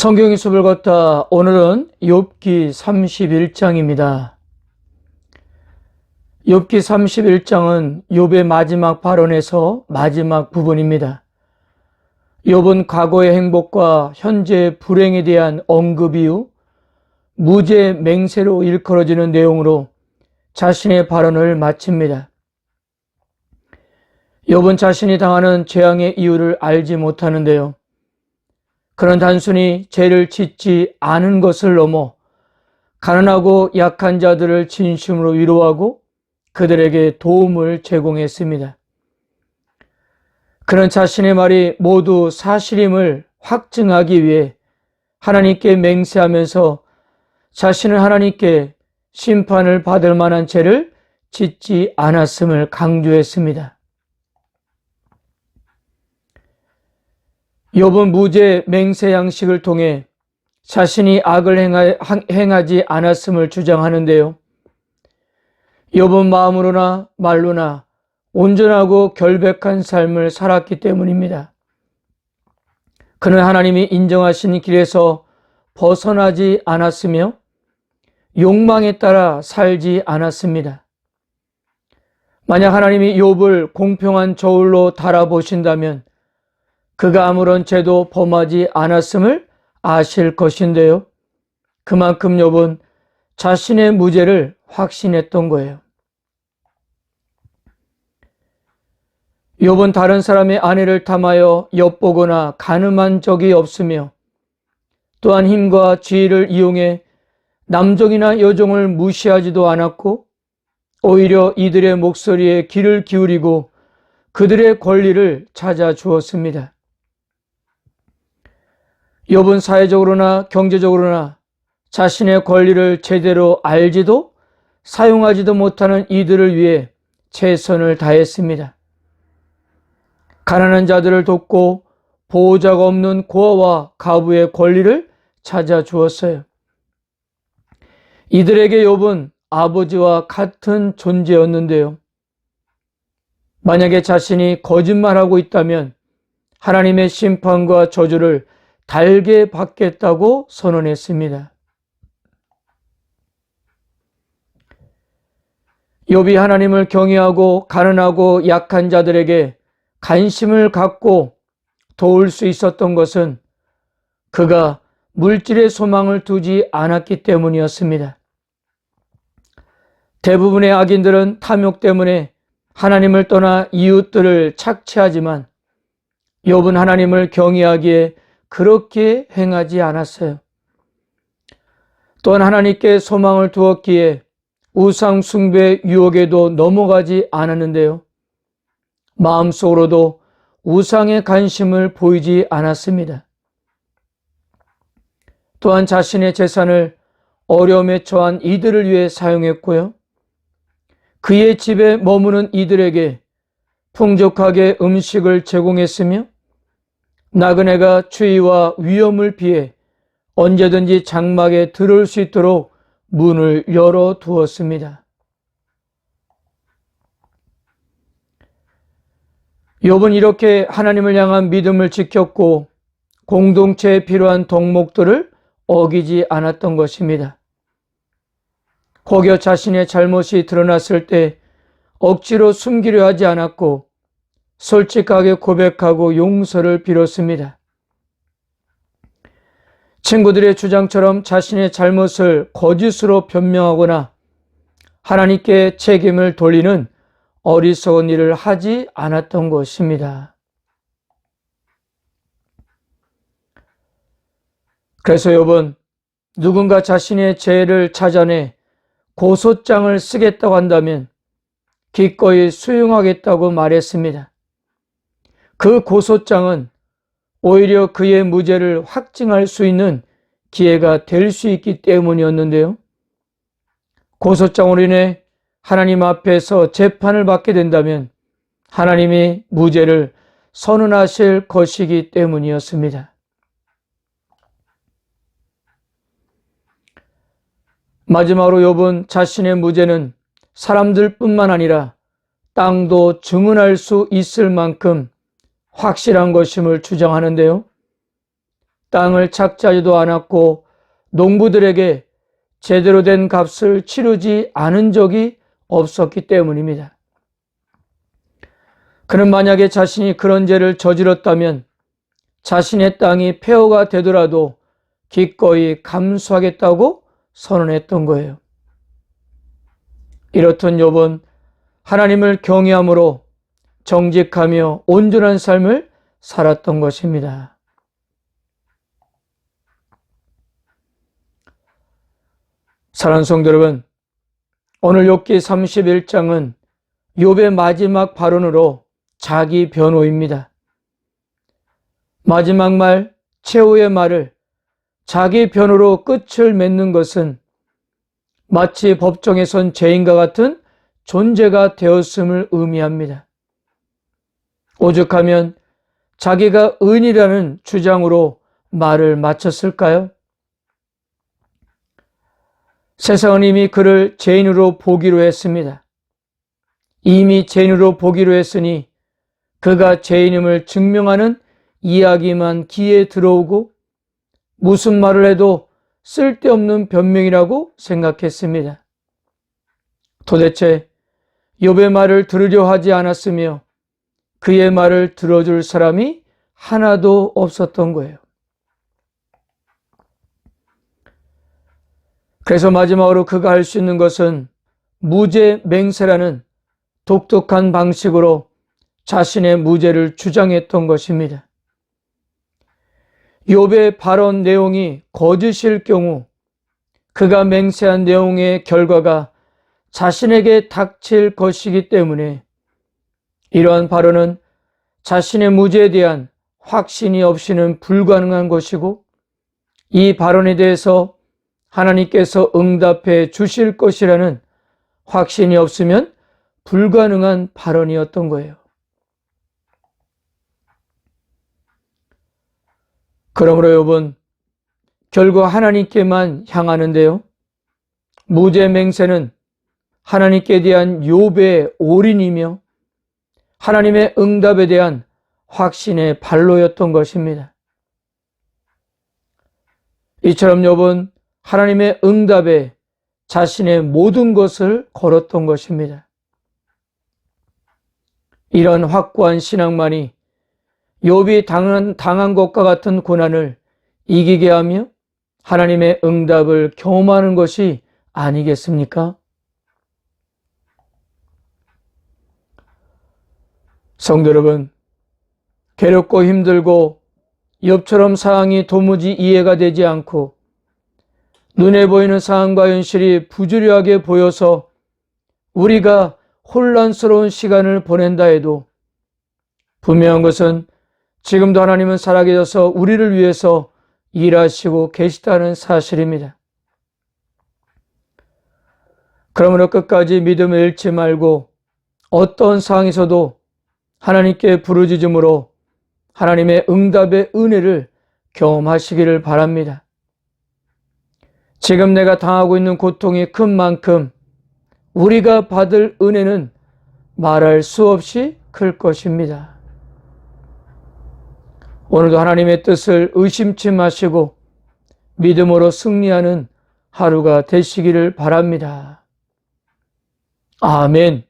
성경의 숲을 걷다 오늘은 욥기 31장입니다. 욥기 31장은 욥의 마지막 발언에서 마지막 부분입니다. 욥은 과거의 행복과 현재의 불행에 대한 언급 이후 무죄 맹세로 일컬어지는 내용으로 자신의 발언을 마칩니다. 욥은 자신이 당하는 재앙의 이유를 알지 못하는데요. 그는 단순히 죄를 짓지 않은 것을 넘어 가난하고 약한 자들을 진심으로 위로하고 그들에게 도움을 제공했습니다. 그는 자신의 말이 모두 사실임을 확증하기 위해 하나님께 맹세하면서 자신은 하나님께 심판을 받을 만한 죄를 짓지 않았음을 강조했습니다. 욥은 무죄 맹세 양식을 통해 자신이 악을 행하, 행하지 않았음을 주장하는데요. 욥은 마음으로나 말로나 온전하고 결백한 삶을 살았기 때문입니다. 그는 하나님이 인정하신 길에서 벗어나지 않았으며 욕망에 따라 살지 않았습니다. 만약 하나님이 욥을 공평한 저울로 달아보신다면 그가 아무런 죄도 범하지 않았음을 아실 것인데요. 그만큼 욥은 자신의 무죄를 확신했던 거예요. 욥은 다른 사람의 아내를 탐하여 엿보거나 가늠한 적이 없으며 또한 힘과 지혜를 이용해 남종이나 여종을 무시하지도 않았고 오히려 이들의 목소리에 귀를 기울이고 그들의 권리를 찾아 주었습니다. 욥은 사회적으로나 경제적으로나 자신의 권리를 제대로 알지도 사용하지도 못하는 이들을 위해 최선을 다했습니다. 가난한 자들을 돕고 보호자가 없는 고아와 가부의 권리를 찾아 주었어요. 이들에게 욥은 아버지와 같은 존재였는데요. 만약에 자신이 거짓말하고 있다면 하나님의 심판과 저주를 달게 받겠다고 선언했습니다. 욥이 하나님을 경외하고 가난하고 약한 자들에게 관심을 갖고 도울 수 있었던 것은 그가 물질의 소망을 두지 않았기 때문이었습니다. 대부분의 악인들은 탐욕 때문에 하나님을 떠나 이웃들을 착취하지만 욥은 하나님을 경외하기에 그렇게 행하지 않았어요. 또한 하나님께 소망을 두었기에 우상 숭배 유혹에도 넘어가지 않았는데요. 마음속으로도 우상의 관심을 보이지 않았습니다. 또한 자신의 재산을 어려움에 처한 이들을 위해 사용했고요. 그의 집에 머무는 이들에게 풍족하게 음식을 제공했으며 나그네가 추위와 위험을 피해 언제든지 장막에 들어올 수 있도록 문을 열어 두었습니다. 욥은 이렇게 하나님을 향한 믿음을 지켰고 공동체에 필요한 덕목들을 어기지 않았던 것입니다. 혹여 자신의 잘못이 드러났을 때 억지로 숨기려 하지 않았고 솔직하게 고백하고 용서를 빌었습니다. 친구들의 주장처럼 자신의 잘못을 거짓으로 변명하거나 하나님께 책임을 돌리는 어리석은 일을 하지 않았던 것입니다. 그래서 여러분, 누군가 자신의 죄를 찾아내 고소장을 쓰겠다고 한다면 기꺼이 수용하겠다고 말했습니다. 그 고소장은 오히려 그의 무죄를 확증할 수 있는 기회가 될 수 있기 때문이었는데요. 고소장으로 인해 하나님 앞에서 재판을 받게 된다면 하나님이 무죄를 선언하실 것이기 때문이었습니다. 마지막으로 욥은 자신의 무죄는 사람들뿐만 아니라 땅도 증언할 수 있을 만큼 확실한 것임을 주장하는데요. 땅을 착지하지도 않았고 농부들에게 제대로 된 값을 치르지 않은 적이 없었기 때문입니다. 그는 만약에 자신이 그런 죄를 저질렀다면 자신의 땅이 폐허가 되더라도 기꺼이 감수하겠다고 선언했던 거예요. 이렇던 욥은 하나님을 경외함으로 정직하며 온전한 삶을 살았던 것입니다. 사랑하는 성도 여러분, 오늘 욥기 31장은 욥의 마지막 발언으로 자기 변호입니다. 마지막 말, 최후의 말을 자기 변호로 끝을 맺는 것은 마치 법정에 선 죄인과 같은 존재가 되었음을 의미합니다. 오죽하면 자기가 은이라는 주장으로 말을 마쳤을까요? 세상은 이미 그를 죄인으로 보기로 했습니다. 이미 죄인으로 보기로 했으니 그가 죄인임을 증명하는 이야기만 귀에 들어오고 무슨 말을 해도 쓸데없는 변명이라고 생각했습니다. 도대체 욥의 말을 들으려 하지 않았으며 그의 말을 들어줄 사람이 하나도 없었던 거예요. 그래서 마지막으로 그가 할 수 있는 것은 무죄 맹세라는 독특한 방식으로 자신의 무죄를 주장했던 것입니다. 욥의 발언 내용이 거짓일 경우 그가 맹세한 내용의 결과가 자신에게 닥칠 것이기 때문에 이러한 발언은 자신의 무죄에 대한 확신이 없이는 불가능한 것이고 이 발언에 대해서 하나님께서 응답해 주실 것이라는 확신이 없으면 불가능한 발언이었던 거예요. 그러므로 욥은 결국 하나님께만 향하는데요. 무죄 맹세는 하나님께 대한 욥의 올인이며 하나님의 응답에 대한 확신의 발로였던 것입니다. 이처럼 욥은 하나님의 응답에 자신의 모든 것을 걸었던 것입니다. 이런 확고한 신앙만이 욥이 당한, 당한 것과 같은 고난을 이기게 하며 하나님의 응답을 경험하는 것이 아니겠습니까? 성도 여러분, 괴롭고 힘들고 욥처럼 상황이 도무지 이해가 되지 않고 눈에 보이는 상황과 현실이 부주려하게 보여서 우리가 혼란스러운 시간을 보낸다 해도 분명한 것은 지금도 하나님은 살아계셔서 우리를 위해서 일하시고 계시다는 사실입니다. 그러므로 끝까지 믿음을 잃지 말고 어떤 상황에서도 하나님께 부르짖음으로 하나님의 응답의 은혜를 경험하시기를 바랍니다. 지금 내가 당하고 있는 고통이 큰 만큼 우리가 받을 은혜는 말할 수 없이 클 것입니다. 오늘도 하나님의 뜻을 의심치 마시고 믿음으로 승리하는 하루가 되시기를 바랍니다. 아멘.